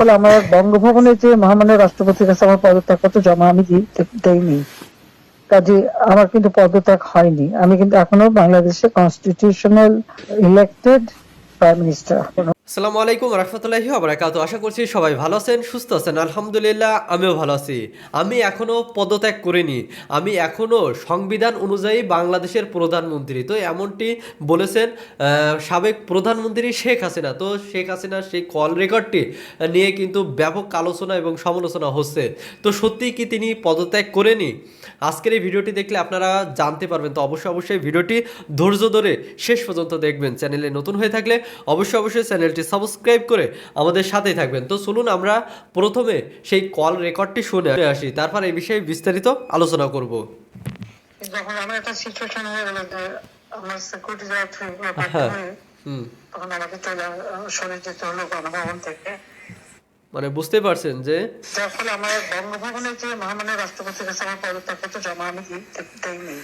ফলে আমার বঙ্গভবনে যে মহামান্য রাষ্ট্রপতির কাছে আমার পদত্যাগ পদত্যাগপত্র জমা আমি দেইনি। কাজে আমার কিন্তু পদত্যাগ হয়নি। আমি কিন্তু এখনও বাংলাদেশে কনস্টিটিউশনাল ইলেক্টেড প্রাইম মিনিস্টার আসসালামু আলাইকুম রহমতুল্লাহি আবরাকাত আশা করছি সবাই ভালো আছেন, সুস্থ আছেন। আলহামদুলিল্লাহ, আমিও ভালো আছি। আমি এখনও পদত্যাগ করিনি। আমি এখনও সংবিধান অনুযায়ী বাংলাদেশের প্রধানমন্ত্রী। তো এমনটি বলেছেন সাবেক প্রধানমন্ত্রী শেখ হাসিনা। তো শেখ হাসিনার সেই কল রেকর্ডটি নিয়ে কিন্তু ব্যাপক আলোচনা এবং সমালোচনা হচ্ছে। তো সত্যি কি তিনি পদত্যাগ করেনি? আজকের এই ভিডিওটি দেখলে আপনারা জানতে পারবেন। তো অবশ্যই অবশ্যই ভিডিওটি ধৈর্য ধরে শেষ পর্যন্ত দেখবেন। চ্যানেলে নতুন হয়ে থাকলে অবশ্যই অবশ্যই চ্যানেলটি সাবস্ক্রাইব করে আমাদের সাথেই থাকবেন। তো চলুন আমরা প্রথমে সেই কল রেকর্ডটি শুনে আসি। তারপর এই বিষয়ে বিস্তারিত আলোচনা করব। যখন আমার একটা সিচুয়েশন হয়ে গেল যে আমার সিকিউরিটি হ্যাঁ। হুম। তখন আমাকে চলে সরে যেতে হলো গণভবন থেকে। মানে বুঝতে পারছেন যে ফলে আমার বঙ্গভবনে যে মহামান্য রাষ্ট্রপতির কাছে আমার পদত্যাগপত্র জমা আমি দি- দেইনি।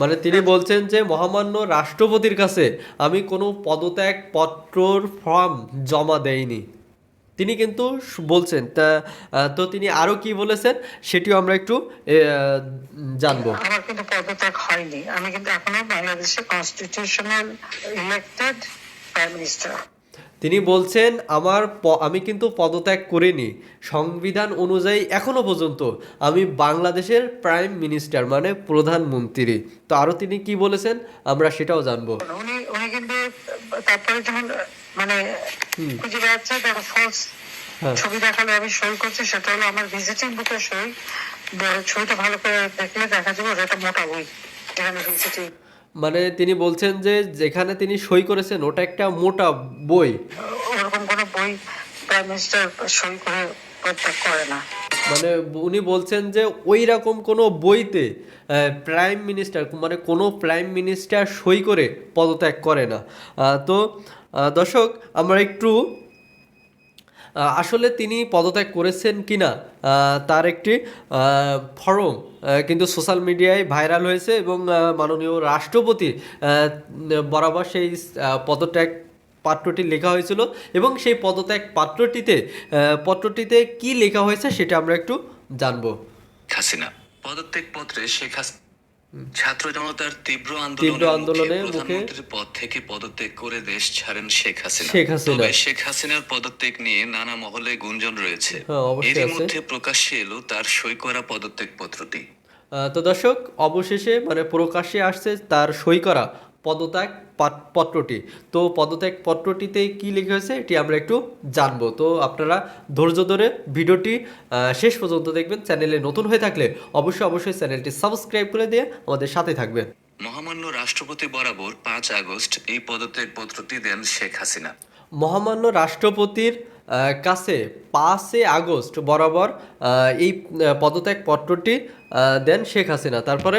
মানে তিনি বলছেন যে, মহামান্য রাষ্ট্রপতির কাছে আমি কোনো পদত্যাগ পত্রর ফর্ম জমা দেইনি। তিনি কিন্তু বলছেন, তা তো তিনি আরও কি বলেছেন সেটিও আমরা একটু জানব। আমার কিন্তু পদত্যাগ হয়নি। আমি কিন্তু এখনও বাংলাদেশের কনস্টিটিউশনাল ইলেক্টেড প্রাইম মিনিস্টার তিনি বলছেন আমার আমি কিন্তু পদত্যাগ করিনি। সংবিধান অনুযায়ী এখনও পর্যন্ত আমি বাংলাদেশের প্রাইম মিনিস্টার মানে প্রধানমন্ত্রী। তো আরও তিনি কি বলেছেন আমরা সেটাও জানব। উনি উনি কিন্তু তারপরে যখন মানে খুঁজে বেড়াচ্ছে ফলস হ্যাঁ। ছবি দেখালে আমি সই করছি সেটা হলো আমার ভিজিটিং বুকের সই। ছবিটা ভালো করে দেখলে দেখা যাবে ওটা মোটা বই। মানে তিনি বলছেন যে যেখানে তিনি সই করেছেন ওটা একটা মোটা বই। কোনো বই প্রাইম মিনিস্টার সই করে প্রত্যাগ করে না। মানে উনি বলছেন যে ওই রকম কোনো বইতে প্রাইম মিনিস্টার মানে কোনো প্রাইম মিনিস্টার সই করে পদত্যাগ করে না। তো দর্শক আমরা একটু আসলে তিনি পদত্যাগ করেছেন কিনা আহ, তার একটি ফরম কিন্তু সোশ্যাল মিডিয়ায় ভাইরাল হয়েছে এবং মাননীয় রাষ্ট্রপতি বরাবর সেই পদত্যাগ পাত্রটি লেখা হয়েছিল এবং সেই পদত্যাগ পাত্রটিতে পত্রটিতে কি লেখা হয়েছে সেটা আমরা একটু জানব। হাসিনা পদত্যাগ পত্রে শেখ হাসিনা ছাত্র জনতার তীব্র আন্দোলনের মুখে পদ থেকে পদত্যাগ করে দেশ ছাড়েন শেখ হাসিনা। তবে শেখ হাসিনার পদত্যাগ নিয়ে নানা মহলে গুঞ্জন রয়েছে। এর এরই মধ্যে প্রকাশ্যে এলো তার সই করা পদত্যাগ পত্রটি তো দর্শক অবশেষে মানে প্রকাশ্যে আসছে তার সই করা পদত্যাগ পত্রটি। তো পদত্যাগ পত্রটিতে কি লেখা হয়েছে এটি আমরা একটু জানব। তো আপনারা ধৈর্য ধরে ভিডিওটি শেষ পর্যন্ত দেখবেন। চ্যানেলে নতুন হয়ে থাকলে অবশ্যই অবশ্যই চ্যানেলটি সাবস্ক্রাইব করে দিয়ে আমাদের সাথে থাকবেন। মহামান্য রাষ্ট্রপতি বরাবর পাঁচ আগস্ট এই পদত্যাগ পত্রটি দেন শেখ হাসিনা। মহামান্য রাষ্ট্রপতির কাছে পাঁচে আগস্ট বরাবর এই পদত্যাগ পত্রটি দেন শেখ হাসিনা। তারপরে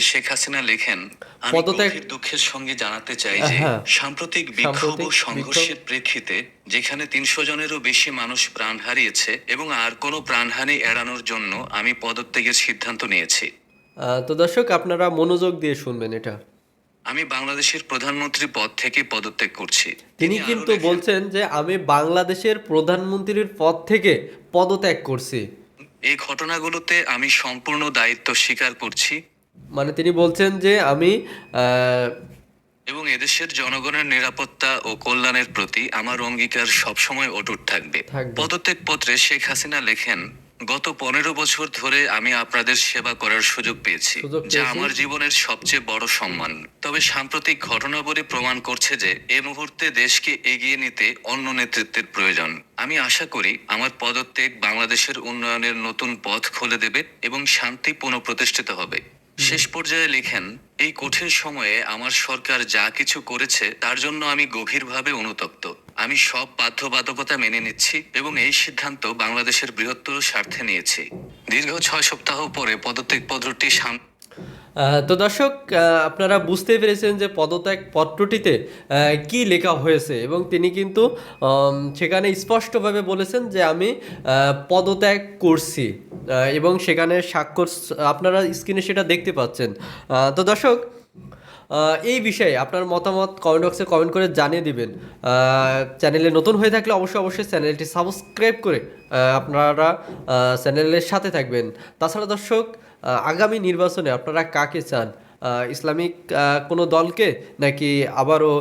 শেখ হাসিনা লেখেন আমি পদত্যাগ- গভীর দুঃখের সঙ্গে জানাতে চাই যে হ্যাঁ। সাম্প্রতিক বিক্ষোভ ও সাম্প্রতিক সংঘর্ষের প্রেক্ষিতে যেখানে তিনশো জনেরও বেশি মানুষ প্রাণ হারিয়েছে এবং আর কোনো প্রাণহানি এড়ানোর জন্য আমি পদত্যাগের সিদ্ধান্ত নিয়েছি। আহ, তো দর্শক আপনারা মনোযোগ দিয়ে শুনবেন এটা। আমি বাংলাদেশের প্রধানমন্ত্রী পদ থেকে পদত্যাগ করছি। তিনি আরও কিন্তু লেখেন, বলছেন যে আমি বাংলাদেশের প্রধানমন্ত্রীর পদ থেকে পদত্যাগ করছি। এই ঘটনাগুলোতে আমি সম্পূর্ণ দায়িত্ব স্বীকার করছি মানে তিনি বলছেন যে আমি আহ, এবং এদেশের জনগণের নিরাপত্তা ও কল্যাণের প্রতি আমার অঙ্গীকার সবসময় অটুট থাকবে। পদত্যাগ পত্রে শেখ হাসিনা লেখেন গত পনেরো বছর ধরে আমি আপনাদের সেবা করার সুযোগ পেয়েছি যা আমার জীবনের সবচেয়ে বড় সম্মান। তবে সাম্প্রতিক ঘটনাবলী প্রমাণ করছে যে এ মুহূর্তে দেশকে এগিয়ে নিতে অন্য নেতৃত্বের প্রয়োজন। আমি আশা করি আমার পদত্যাগ বাংলাদেশের উন্নয়নের নতুন পথ খুলে দেবে এবং শান্তি পুনঃপ্রতিষ্ঠিত হবে। শেষ পর্যায়ে লেখেন এই কঠিন সময়ে আমার সরকার যা কিছু করেছে তার জন্য আমি গভীরভাবে অনুতপ্ত। আমি সব বাধ্যবাধকতা মেনে নিচ্ছি এবং এই সিদ্ধান্ত বাংলাদেশের বৃহত্তর স্বার্থে নিয়েছি। দীর্ঘ ছয় সপ্তাহ পরে পদত্যাগ পত্রটি শান্ত আহ, তো দর্শক আপনারা বুঝতে পেরেছেন যে পদত্যাগ পত্রটিতে কি লেখা হয়েছে এবং তিনি কিন্তু সেখানে স্পষ্টভাবে বলেছেন যে আমি পদত্যাগ করছি এবং সেখানে স্বাক্ষর আপনারা স্ক্রিনে সেটা দেখতে পাচ্ছেন। তো দর্শক এই বিষয়ে আপনার মতামত কমেন্ট বক্সে কমেন্ট করে জানিয়ে দিবেন। চ্যানেলে নতুন হয়ে থাকলে অবশ্যই অবশ্যই চ্যানেলটি সাবস্ক্রাইব করে আপনারা চ্যানেলের সাথে থাকবেন। তাছাড়া দর্শক আগামী নির্বাচনে আপনারা কাকে চান? ইসলামিক কোনো দলকে নাকি আবারও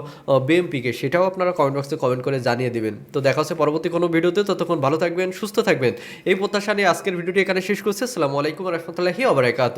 বিএমপিকে সেটাও আপনারা কমেন্ট বক্সে কমেন্ট করে জানিয়ে দিবেন। তো দেখা হচ্ছে পরবর্তী কোনো ভিডিওতে। ততক্ষণ ভালো থাকবেন, সুস্থ থাকবেন। এই প্রত্যাশা নিয়ে আজকের ভিডিওটি এখানে শেষ করছি। আসসালামু আলাইকুম রহমতুল্লাহি আবরাকাত